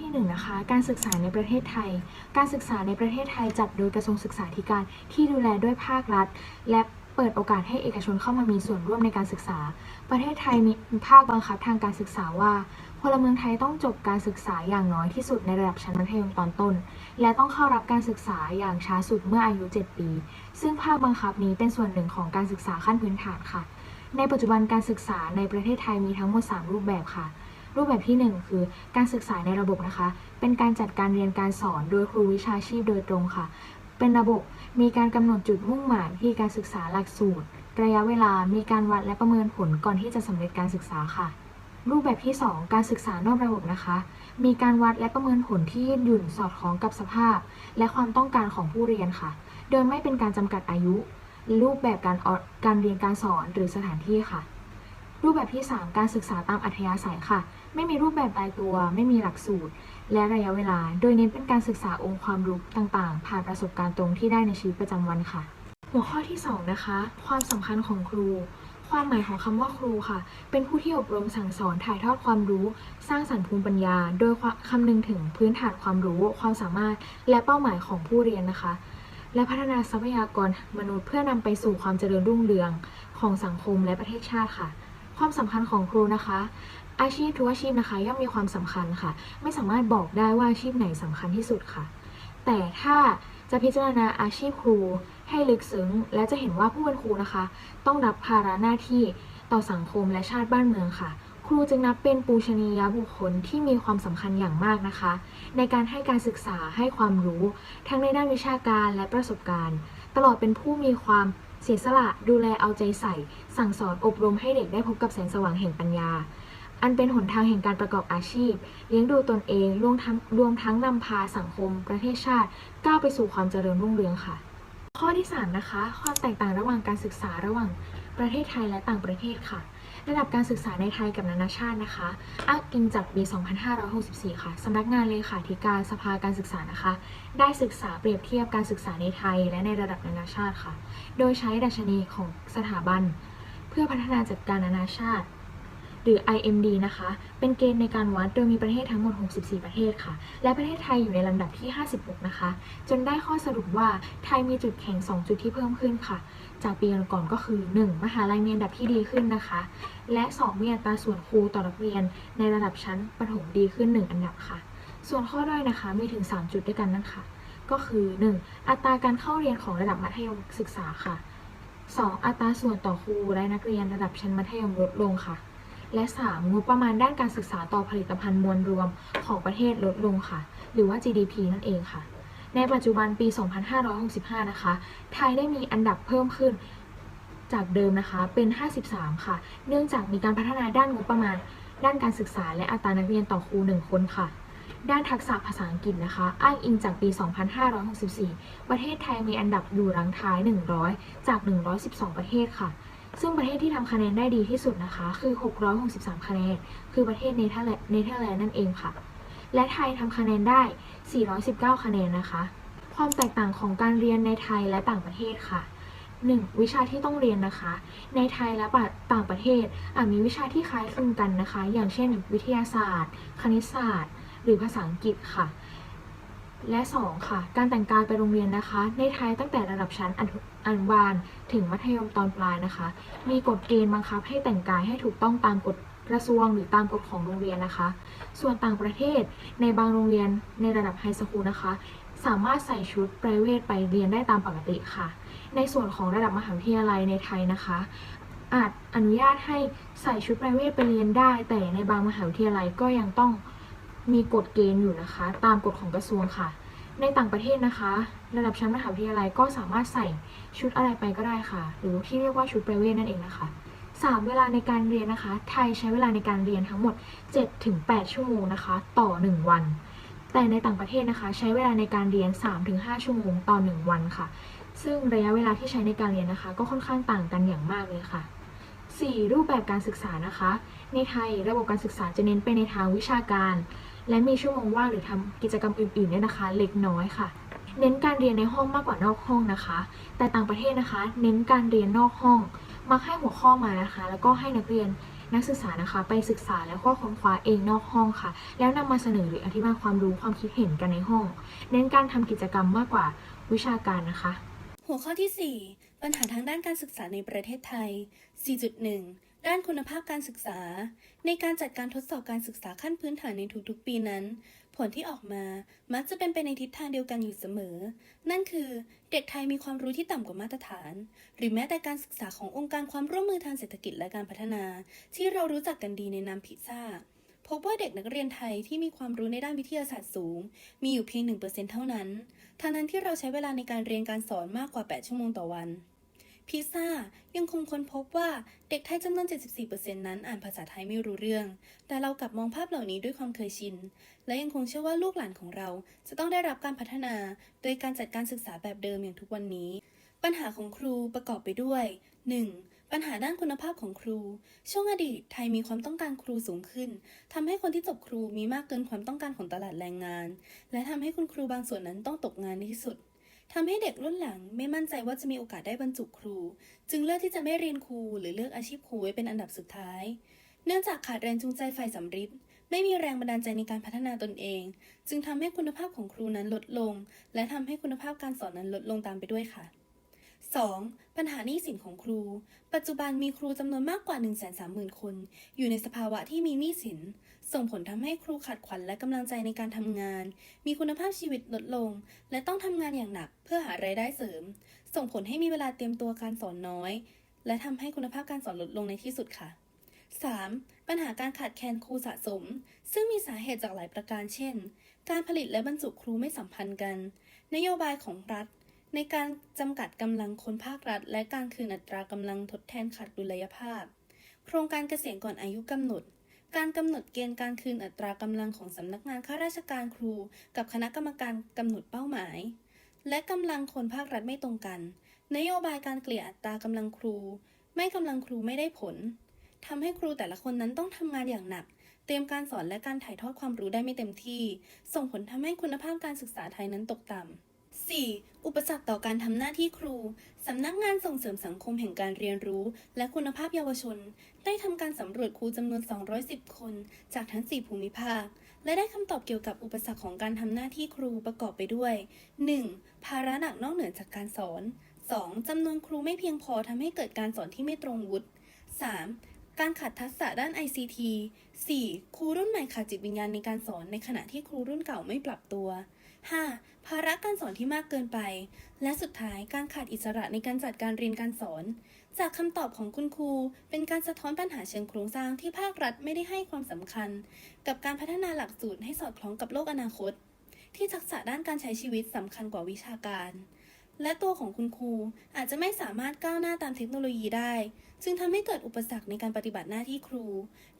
ที่1นะคะการศึกษาในประเทศไทย การศึกษาในประเทศไทยจัดโดยกระทรวงศึกษาธิการที่ดูแลด้วยภาครัฐ และเปิดโอกาสให้เอกชนเข้ามามีส่วนร่วมในการศึกษา ประเทศไทยมีภาคบังคับทางการศึกษาว่าพลเมืองไทยต้องจบการศึกษาอย่างน้อยที่สุดในระดับชั้นมัธยมตอนต้น และต้องเข้ารับการศึกษาอย่างช้าสุดเมื่ออายุ 7 ปี ซึ่งภาคบังคับนี้เป็นส่วนหนึ่งของการศึกษาขั้นพื้นฐานค่ะ ในปัจจุบันการศึกษาในประเทศไทยมีทั้งหมด 3 รูปแบบค่ะ รูปแบบที่ 1 คือการศึกษาในระบบนะคะ เป็นการจัดการเรียนการสอนโดยครูวิชาชีพโดยตรงค่ะ เป็นระบบมีการกำหนดจุดมุ่งหมายที่การศึกษาหลักสูตร ระยะเวลามีการวัดและประเมินผลก่อนที่จะสำเร็จการศึกษาค่ะ รูปแบบที่ 2 การศึกษานอกระบบนะคะ มีการวัดและประเมินผลที่ยืดหยุ่นสอดคล้องกับสภาพ และความต้องการของผู้เรียนค่ะ โดยไม่เป็นการจำกัดอายุ รูปแบบการออการเรียนการสอนหรือสถานที่ค่ะ รูปแบบที่ 3 การศึกษาตามอัธยาศัยค่ะ ไม่มีรูปแบบตายตัว ไม่มีหลักสูตร และระยะเวลา โดยเน้นเป็นการศึกษาองค์ความรู้ต่างๆ ผ่านประสบการณ์ตรงที่ได้ในชีวิตประจำวันค่ะ หัวข้อที่ 2 นะคะ ความสำคัญของครู ความหมายของคำว่าครูค่ะ เป็นผู้ที่อบรมสั่งสอนถ่ายทอดความรู้ สร้างสรรค์ภูมิปัญญา โดยคำนึงถึงพื้นฐานความรู้ ความสามารถ และเป้าหมายของผู้เรียนนะคะและพัฒนาทรัพยากรมนุษย์เพื่อนำไปสู่ความเจริญรุ่งเรืองของสังคมและประเทศชาติค่ะ ความสำคัญของครูนะคะ อาชีพทุกอาชีพนะคะย่อมมีความสำคัญค่ะ ไม่สามารถบอกได้ว่าอาชีพไหนสำคัญที่สุดค่ะ แต่ถ้าจะพิจารณาอาชีพครูให้ลึกซึ้ง และจะเห็นว่าผู้เป็นครูนะคะ ต้องรับภาระหน้าที่ต่อสังคมและชาติบ้านเมืองค่ะ ครูจึงนับเป็นปูชนียบุคคลที่มีความสำคัญอย่างมากนะคะ ในการให้การศึกษาให้ความรู้ ทั้งในด้านวิชาการและประสบการณ์ ตลอดเป็นผู้มีความ เสียสละดูแลเอาใจใส่ สั่งสอนอบรมให้เด็กได้พบกับแสงสว่างแห่งปัญญา อันเป็นหนทางแห่งการประกอบอาชีพ เลี้ยงดูตนเองรวมทั้งรวมทั้งนำพาสังคม ประเทศชาติก้าวไปสู่ความเจริญรุ่งเรืองค่ะ ข้อที่3นะคะความแตกต่างระหว่างการศึกษาระหว่างประเทศไทยและต่างประเทศค่ะ ระดับการศึกษาในไทยกับนานาชาตินะคะอ้างอิงจากปี 2564 ค่ะสำนักงานเลขาธิการสภาการศึกษานะคะ ได้ศึกษาเปรียบเทียบการศึกษาในไทย และในระดับนานาชาติค่ะ โดยใช้ดัชนีของสถาบัน เพื่อพัฒนาจัดการนานาชาติ หรือ IMD นะคะ เป็นเกณฑ์ในการวัดโดยมีประเทศทั้งหมด 64 ประเทศค่ะ และประเทศไทยอยู่ในลำดับที่ 56 นะคะ จนได้ข้อสรุปว่าไทยมีจุดแข็ง 2 จุดที่เพิ่มขึ้นค่ะ จากปีก่อนก็คือ 1. มหาลัยมีอันดับที่ดีขึ้นนะคะ และ 2 มีอัตราส่วนครูต่อนักเรียน ในระดับชั้นประถมดีขึ้น 1 อันดับค่ะ ส่วนข้อด้อยนะคะมีถึง 3 จุดด้วยกันนะคะก็คือ 1. อัตราการเข้าเรียนของระดับมัธยมศึกษาค่ะ 2. อัตราส่วนต่อครูและนักเรียนระดับชั้นมัธยมลดลงค่ะ และ 3. งบประมาณด้านการศึกษาต่อผลิตภัณฑ์มวลรวมของประเทศลดลงค่ะ หรือว่า GDP นั่นเองค่ะ ในปัจจุบันปี 2565 นะคะ ไทยได้มีอันดับเพิ่มขึ้นจากเดิมนะคะเป็น 53 ค่ะ เนื่องจากมีการพัฒนาด้านงบประมาณ ด้านการศึกษา และอัตรานักเรียนต่อครู 1 คนค่ะ ด้านทักษะภาษาอังกฤษนะคะ อ้างอิงจากปี 2564 ประเทศไทยมีอันดับอยู่รังท้าย 100 จาก 112 ประเทศค่ะ ซึ่งประเทศที่ทำคะแนนได้ดีที่สุดนะคะ คือ 663 คะแนน คือประเทศเนเธอร์แลนด์เนเธอร์แลนด์นั่นเองค่ะ และไทยทำคะแนนได้ 419 คะแนนนะคะ ความแตกต่างของการเรียนในไทยและต่างประเทศค่ะ 1. วิชาที่ต้องเรียนนะคะ ในไทยและต่างประเทศอาจมีวิชาที่คล้ายคลึงกันนะคะ อย่างเช่น วิทยาศาสตร์ คณิตศาสตร์ หรือภาษาอังกฤษค่ะ และ 2 ค่ะ การแต่งกายไปโรงเรียนนะคะ ในไทยตั้งแต่ระดับชั้นอนุอนุบาลถึงมัธยมตอนปลายนะคะ มีกฎเกณฑ์บังคับให้แต่งกายให้ถูกต้องตามกฎกระทรวงหรือตามกฎของโรงเรียนนะคะ ส่วนต่างประเทศในบางโรงเรียนในระดับไฮสคูลนะคะ สามารถใส่ชุดไพรเวทไปเรียนได้ตามปกติค่ะ ในส่วนของระดับมหาวิทยาลัยในไทยนะคะ อาจอนุญาตให้ใส่ชุดไพรเวทไปเรียนได้ แต่ในบางมหาวิทยาลัยก็ยังต้อง มีกฎเกณฑ์อยู่นะคะ ตามกฎของกระทรวงค่ะ ในต่างประเทศนะคะ ระดับชั้นมหาวิทยาลัยก็สามารถใส่ชุดอะไรไปก็ได้ค่ะ หรือที่เรียกว่าชุดไพรเวทนั่นเองนะคะ 3 เวลาในการเรียนนะคะ ไทยใช้เวลาในการเรียนทั้งหมด 7-8 ชั่วโมงนะคะ ต่อ 1 วัน แต่ในต่างประเทศนะคะ ใช้เวลาในการเรียน 3-5 ชั่วโมงต่อ 1 วันค่ะ ซึ่งระยะเวลาที่ใช้ในการเรียนนะคะ ก็ค่อนข้างต่างกันอย่างมากเลยค่ะ 4. รูปแบบการศึกษานะคะ ในไทยระบบการศึกษาจะเน้นไปในทางวิชาการ และมีชั่วโมงว่างหรือทำกิจกรรมอื่นๆเนี่ยนะคะ เล็กน้อยค่ะ เน้นการเรียนในห้องมากกว่านอกห้องนะคะ แต่ต่างประเทศนะคะ เน้นการเรียนนอกห้อง มักให้หัวข้อมานะคะ แล้วก็ให้นักเรียนนักศึกษานะคะ ไปศึกษาและข้อค้นคว้าเองนอกห้องค่ะ แล้วนำมาเสนอหรืออธิบายความรู้ความคิดเห็นกันในห้อง เน้นการทำกิจกรรมมากกว่าวิชาการนะคะ หัวข้อที่ 4 ปัญหาทางด้านการศึกษาในประเทศไทย 4.1 ด้านคุณภาพการศึกษา ในการจัดการทดสอบการศึกษาขั้นพื้นฐานในทุกๆ ปีนั้น ผลที่ออกมามักจะเป็นไปในทิศทางเดียวกันอยู่เสมอ นั่นคือเด็กไทยมีความรู้ที่ต่ำกว่ามาตรฐาน หรือแม้แต่การศึกษาขององค์การความร่วมมือทางเศรษฐกิจและการพัฒนา ที่เรารู้จักกันดีในนามพิซซ่าพบว่าเด็กนักเรียนไทยที่มีความรู้ในด้านวิทยาศาสตร์สูง มีอยู่เพียง1%เท่านั้นทั้งนั้นที่เราใช้เวลาในการเรียนการสอนมากกว่า 8 ชั่วโมงต่อวัน พิซซ่ายังคงค้นพบว่าเด็กไทยจำนวน 74%นั้นอ่านภาษาไทยไม่รู้เรื่อง แต่เรากลับมองภาพเหล่านี้ด้วยความเคยชิน และยังคงเชื่อว่าลูกหลานของเราจะต้องได้รับการพัฒนา โดยการจัดการศึกษาแบบเดิมอย่างทุกวันนี้ ปัญหาของครูประกอบไปด้วย 1. ปัญหาด้านคุณภาพของครู ช่วงอดีตไทยมีความต้องการครูสูงขึ้นทำให้คนที่จบครูมีมากเกินความต้องการของตลาดแรงงาน และทำให้คุณครูบางส่วนนั้นต้องตกงานในที่สุด ทำให้เด็กรุ่นหลังไม่มั่นใจว่าจะมีโอกาสได้บรรจุครู จึงเลือกที่จะไม่เรียนครูหรือเลือกอาชีพครูไว้เป็นอันดับสุดท้าย เนื่องจากขาดแรงจูงใจฝ่ายสำริดไม่มีแรงบันดาลใจในการพัฒนาตนเอง จึงทำให้คุณภาพของครูนั้นลดลง และทำให้คุณภาพการสอนนั้นลดลงตามไปด้วยค่ะ 2. ปัญหาหนี้สินของครู ปัจจุบันมีครูจำนวนมากกว่า 130,000 คน อยู่ในสภาวะที่มีหนี้สิน ส่งผลทำให้ครูขาดขวัญและกำลังใจในการทำงาน มีคุณภาพชีวิตลดลง และต้องทำงานอย่างหนักเพื่อหารายได้เสริม ส่งผลให้มีเวลาเตรียมตัวการสอนน้อย และทำให้คุณภาพการสอนลดลงในที่สุดค่ะ 3. ปัญหาการขาดแคลนครูสะสม ซึ่งมีสาเหตุจากหลายประการเช่น การผลิตและบรรจุครูไม่สัมพันธ์กัน นโยบายของรัฐ ในการจำกัดกำลังคนภาครัฐ และการคืนอัตรากำลังทดแทนขาดดุลยภาพ โครงการเกษียณก่อนอายุกำหนด การกำหนดเกณฑ์การคืนอัตรากำลังของสำนักงานข้าราชการครู กับคณะกรรมการกำหนดเป้าหมาย และกำลังคนภาครัฐไม่ตรงกัน นโยบายการเกลี่ยอัตรากำลังครู ไม่กำลังครูไม่ได้ผลทำให้ครูแต่ละคนนั้นต้องทำงานอย่างหนัก เตรียมการสอนและการถ่ายทอดความรู้ได้ไม่เต็มที่ ส่งผลทำให้คุณภาพการศึกษาไทยนั้นตกต่ำ 4. อุปสรรคต่อการทำหน้าที่ครู สำนักงานส่งเสริมสังคมแห่งการเรียนรู้ และคุณภาพเยาวชน ได้ทำการสำรวจครูจำนวน 210 คน จากทั้ง 4 ภูมิภาค และได้คำตอบเกี่ยวกับอุปสรรคของการทำหน้าที่ครูประกอบไปด้วย 1. ภาระหนักนอกเหนือจากการสอน 2. จำนวนครูไม่เพียงพอทำให้เกิดการสอนที่ไม่ตรงวุฒิ 3. การขาดทักษะด้าน ICT 4. ครูรุ่นใหม่ขาดจิตวิญญาณในการสอนในขณะที่ครูรุ่นเก่าไม่ปรับตัว 5. ภาระการสอนที่มากเกินไป และสุดท้ายการขาดอิสระในการจัดการเรียนการสอน จากคำตอบของคุณครู เป็นการสะท้อนปัญหาเชิงโครงสร้างที่ภาครัฐไม่ได้ให้ความสำคัญ กับการพัฒนาหลักสูตรให้สอดคล้องกับโลกอนาคต ที่ทักษะด้านการใช้ชีวิตสำคัญกว่าวิชาการ และตัวของคุณครูอาจจะไม่สามารถก้าวหน้าตามเทคโนโลยีได้ จึงทำให้เกิดอุปสรรคในการปฏิบัติหน้าที่ครู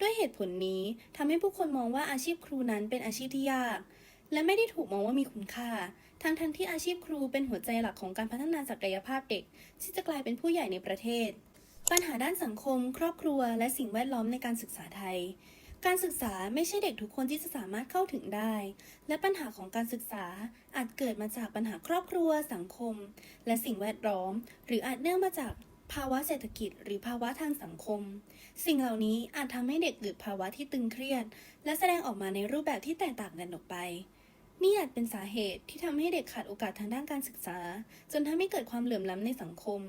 ด้วยเหตุผลนี้ทำให้ผู้คนมองว่าอาชีพครูนั้นเป็นอาชีพที่ยาก และไม่ได้ถูกมองว่ามีคุณค่า ทั้งทั้งที่อาชีพครูเป็นหัวใจหลักของการพัฒนาศักยภาพเด็ก ที่จะกลายเป็นผู้ใหญ่ในประเทศ ปัญหาด้านสังคม ครอบครัว และสิ่งแวดล้อมในการศึกษาไทย การศึกษาไม่ใช่เด็กทุกคนที่จะสามารถเข้าถึงได้ และปัญหาของการศึกษาอาจเกิดมาจากปัญหาครอบครัว สังคม และสิ่งแวดล้อม หรืออาจเนื่องมาจากภาวะเศรษฐกิจหรือภาวะทางสังคม สิ่งเหล่านี้อาจทำให้เด็กเกิดภาวะที่ตึงเครียด และแสดงออกมาในรูปแบบที่แตกต่างกันออกไป นี่อาจเป็นสาเหตุที่ทำให้เด็กขาดโอกาสทางด้านการศึกษา จนทำให้เกิดความเหลื่อมล้ำในสังคม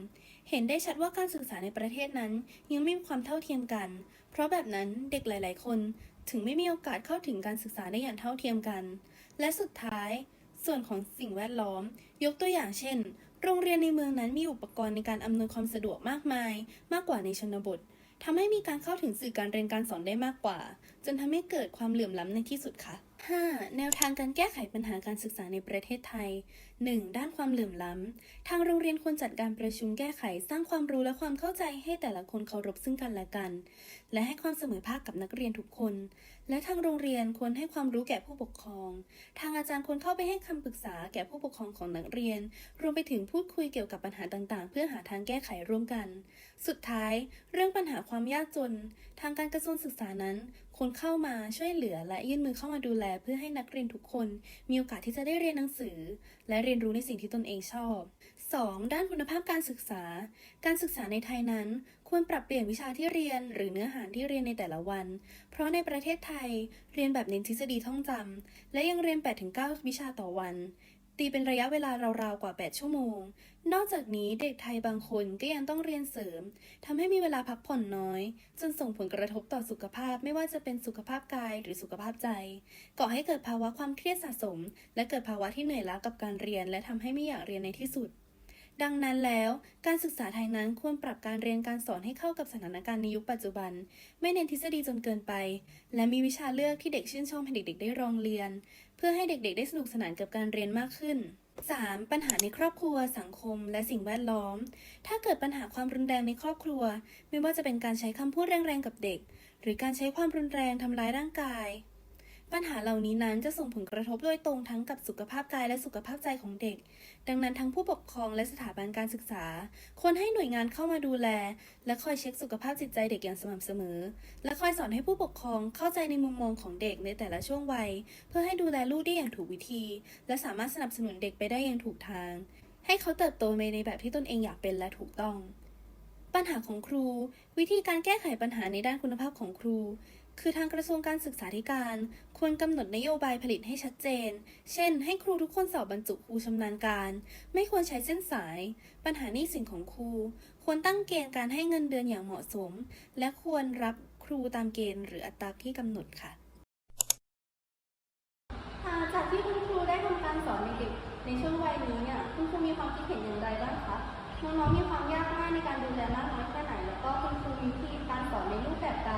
เห็นได้ชัดว่าการศึกษาในประเทศนั้น ยังไม่มีความเท่าเทียมกัน เพราะแบบนั้นเด็กหลาย ๆ คน ถึงไม่มีโอกาสเข้าถึงการศึกษาได้อย่างเท่าเทียมกัน และสุดท้าย ส่วนของสิ่งแวดล้อม ยกตัวอย่างเช่น โรงเรียนในเมืองนั้นมีอุปกรณ์ในการอำนวยความสะดวกมากมาย มากกว่าในชนบททำให้มีการเข้าถึงสื่อการเรียนการสอนได้มากกว่า จนทำให้เกิดความเหลื่อมล้ำในที่สุดค่ะ 5. แนวทางการแก้ไขปัญหาการศึกษาในประเทศไทย 1. ด้านความเหลื่อมล้ำ ทางโรงเรียนควรจัดการประชุมแก้ไขสร้างความรู้และความเข้าใจให้แต่ละคนเคารพซึ่งกันและกัน และให้ความเสมอภาคกับนักเรียนทุกคน และทางโรงเรียนควรให้ความรู้แก่ผู้ปกครอง ทางอาจารย์ควรเข้าไปให้คำปรึกษาแก่ผู้ปกครองของนักเรียน รวมไปถึงพูดคุยเกี่ยวกับปัญหาต่างๆ เพื่อหาทางแก้ไขร่วมกัน สุดท้าย เรื่องปัญหาความยากจน ทางการกระทรวงศึกษานั้นควรเข้ามาช่วยเหลือและยื่นมือเข้ามาดูแล เพื่อให้นักเรียนทุกคน มีโอกาสที่จะได้เรียนหนังสือ และเรียนรู้ในสิ่งที่ตนเองชอบ 2. ด้านคุณภาพการศึกษา การศึกษาในไทยนั้น ควรปรับเปลี่ยนวิชาที่เรียน หรือเนื้อหาที่เรียนในแต่ละวัน เพราะในประเทศไทยเรียนแบบเน้นทฤษฎีท่องจำและยังเรียน 8-9 วิชาต่อวัน ตีเป็นระยะเวลาราวๆกว่า 8 ชั่วโมง นอกจากนี้เด็กไทยบางคนก็ยังต้องเรียนเสริมทำให้มีเวลาพักผ่อนน้อย จนส่งผลกระทบต่อสุขภาพไม่ว่าจะเป็นสุขภาพกายหรือสุขภาพใจ ก่อให้เกิดภาวะความเครียดสะสม และเกิดภาวะที่เหนื่อยล้ากับการเรียน และทำให้ไม่อยากเรียนในที่สุด ดังนั้นแล้วการศึกษาไทยนั้นควรปรับการเรียนการสอนให้เข้ากับสถานการณ์ในยุคปัจจุบัน ไม่เน้นทฤษฎีจนเกินไป และมีวิชาเลือกที่เด็กชื่นชอบให้เด็กๆ ได้ลองเรียน เพื่อให้เด็กๆ ได้สนุกสนานกับการเรียนมากขึ้น 3. ปัญหาในครอบครัว สังคม และสิ่งแวดล้อม ถ้าเกิดปัญหาความรุนแรงในครอบครัว ไม่ว่าจะเป็นการใช้คำพูดแรงๆกับเด็ก หรือการใช้ความรุนแรงทำร้ายร่างกาย ปัญหาเหล่านี้นั้นจะส่งผลกระทบโดยตรงทั้งกับสุขภาพกายและสุขภาพใจของเด็ก ดังนั้นทั้งผู้ปกครองและสถาบันการศึกษา ควรให้หน่วยงานเข้ามาดูแล และคอยเช็คสุขภาพจิตใจเด็กอย่างสม่ำเสมอ และคอยสอนให้ผู้ปกครองเข้าใจในมุมมองของเด็กในแต่ละช่วงวัย เพื่อให้ดูแลลูกได้อย่างถูกวิธี และสามารถสนับสนุนเด็กไปได้อย่างถูกทาง ให้เขาเติบโตไปในแบบที่ตนเองอยากเป็นและถูกต้อง ปัญหาของครู วิธีการแก้ไขปัญหาในด้านคุณภาพของครู คือทางกระทรวงการศึกษาธิการ ควรกำหนดนโยบายผลิตให้ชัดเจน เช่น ให้ครูทุกคนสอบบรรจุครูชำนาญการ ไม่ควรใช้เส้นสาย ปัญหาหนี้สินของครู ควรตั้งเกณฑ์การให้เงินเดือนอย่างเหมาะสม และควรรับครูตามเกณฑ์หรืออัตราที่กำหนดค่ะจากที่คุณครูได้ทำการสอนเด็กในช่วงวัยนี้เนี่ยคุณครูมีความคิดเห็นอย่างไรบ้างคะน้องๆมีความยากง่ายในการดูแลมากน้อยแค่ไหน แล้วก็คุณครูมีวิธีการสอนในรูปแบบใด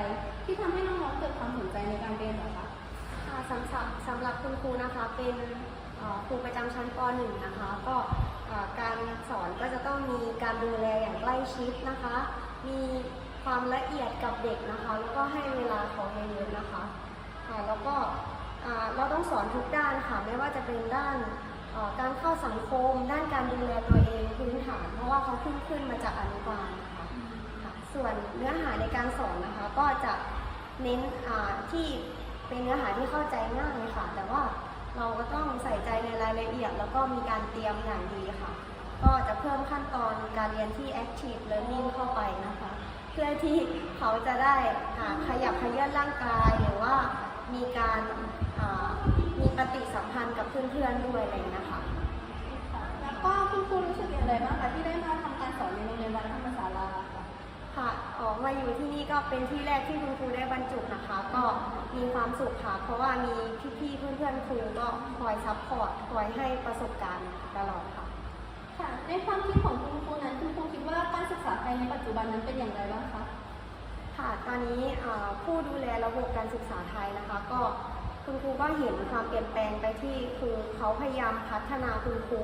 ที่ทำให้น้องๆเกิดความสนใจในการเรียนเหรอคะ ค่ะสำหรับสำหรับคุณครูนะคะเป็นเอ่อครูประจำชั้นป .1 นะคะ ก็เอ่อการสอนก็จะต้องมีการดูแลอย่างใกล้ชิดนะคะ มีความละเอียดกับเด็กนะคะ แล้วก็ให้เวลาเขาเยอะๆนะคะค่ะแล้วก็อ่าเราต้องสอนทุกด้านค่ะไม่ว่าจะเป็นด้านเอ่อการเข้าสังคม ด้านการดูแลตัวเองพื้นฐาน เพราะว่าเขาขึ้นขึ้นมาจากอนุบาลนะคะค่ะส่วนเนื้อหาในการสอนนะคะก็จะ เน้นที่เป็นเนื้อหาที่เข้าใจง่ายค่ะ แต่ว่าเราก็ต้องใส่ใจในรายละเอียด แล้วก็มีการเตรียมอย่างดีค่ะ ก็จะเพิ่มขั้นตอนการเรียนที่ active learning เข้าไปนะคะ เพื่อที่เขาจะได้ขยับขยื่นร่างกาย หรือว่ามีการมีปฏิสัมพันธ์กับเพื่อนๆด้วยอะไรอย่างเงี้ยค่ะแล้วก็คุณครูรู้สึกอย่างไรบ้างคะที่ได้มาทำการสอนในโรงเรียนวัดธรรมศาลาค่ะ ค่ะออกมาอยู่ที่นี่ก็เป็นที่แรกที่คุณครูได้บรรจุนะคะ ก็มีความสุขค่ะ เพราะว่ามีพี่ๆเพื่อนๆครูก็คอยซัพพอร์ตคอยให้ประสบการณ์ตลอดค่ะ ค่ะในความคิดของคุณครูนั้นคุณครูคิดว่าการศึกษาไทยในปัจจุบันนั้นเป็นอย่างไรบ้างคะค่ะตอนนี้อ่าผู้ดูแลระบบการศึกษาไทยนะคะ ก็คุณครูก็เห็นความเปลี่ยนแปลงไปที่คือเขาพยายามพัฒนาคุณครู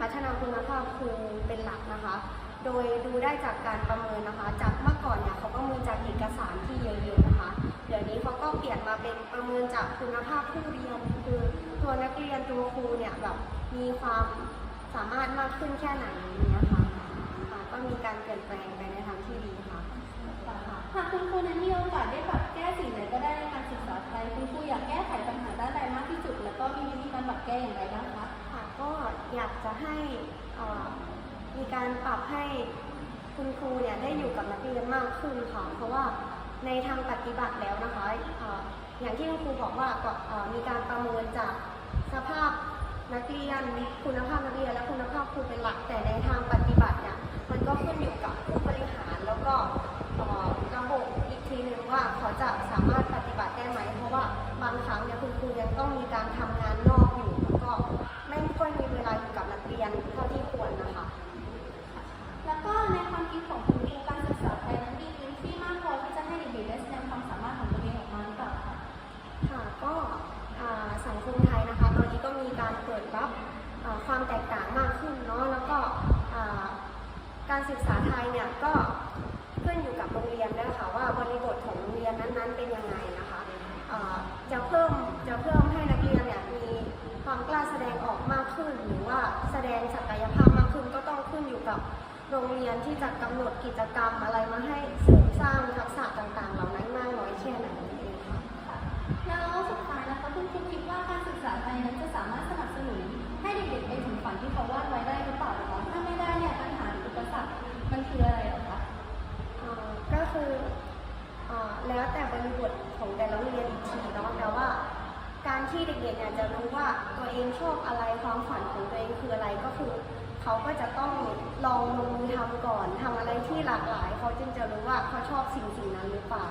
พัฒนาคุณภาพครูเป็นหลักนะคะ โดยดูได้จากการประเมินนะคะ จากเมื่อก่อนเนี่ยเขาประเมินจากเอกสารที่เยอะๆนะคะ เดี๋ยวนี้เขาก็เปลี่ยนมาเป็นประเมินจากคุณภาพผู้เรียน คือตัวนักเรียนตัวครูเนี่ยแบบมีความสามารถมากขึ้นแค่ไหนอย่างเงี้ยค่ะค่ะก็มีการเปลี่ยนแปลงไปในทางที่ดีค่ะหากคุณครูนั้นมีโอกาสได้ปรับแก้สิ่งใดก็ได้ในการศึกษาไทยคุณครูอยากแก้ไขปัญหาด้านใดมากที่สุด แล้วก็มีวิธีการปรับแก้อย่างไรบ้างคะค่ะก็อยากจะให้เอ่อ มีการปรับให้คุณครูเนี่ยได้อยู่กับนักเรียนมากขึ้นค่ะเพราะว่าในทางปฏิบัติแล้วนะคะอย่างที่คุณครูบอกว่าก็มีการประเมินจากสภาพนักเรียน คุณภาพนักเรียนและคุณภาพครูเป็นหลักแต่ในทางปฏิบัติเนี่ยมันก็ขึ้นอยู่ เนี่ยก็ขึ้นอยู่กับโรงเรียนด้วยค่ะว่าบริบทของโรงเรียนนั้นๆเป็นยังไงนะคะจะเพิ่มจะเพิ่มให้นักเรียนเนี่ยมีความกล้าแสดงออกมากขึ้น หรือว่าแสดงศักยภาพมากขึ้นก็ต้องขึ้นอยู่กับโรงเรียนที่จะกำหนดกิจกรรมอะไรมาให้เสริมสร้างทักษะต่างๆ เหล่านั้นมากน้อยแค่ไหนนั่นเองค่ะแล้วสุดท้ายนะคะคุณครูคิดว่าการศึกษาไทยนั้นจะสามารถสนับสนุนให้เด็กๆไปถึงฝันที่เขาวาดไว้ได้หรือเปล่าคะถ้าไม่ได้เนี่ยปัญหาดิจิทัล มันคืออะไรหรอคะก็คือแล้วแต่บริบทของแต่ละโรงเรียนอีกทีเนาะแต่ว่า การที่เด็กๆเนี่ยจะรู้ว่าตัวเองชอบอะไรความฝันของตัวเองคืออะไรก็คือ เขาก็จะต้องลองลงมือทำก่อนทำอะไรที่หลากหลาย เขาจึงจะรู้ว่าเขาชอบสิ่งสิ่งนั้นหรือเปล่า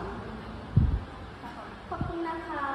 ขอบคุณนะคะ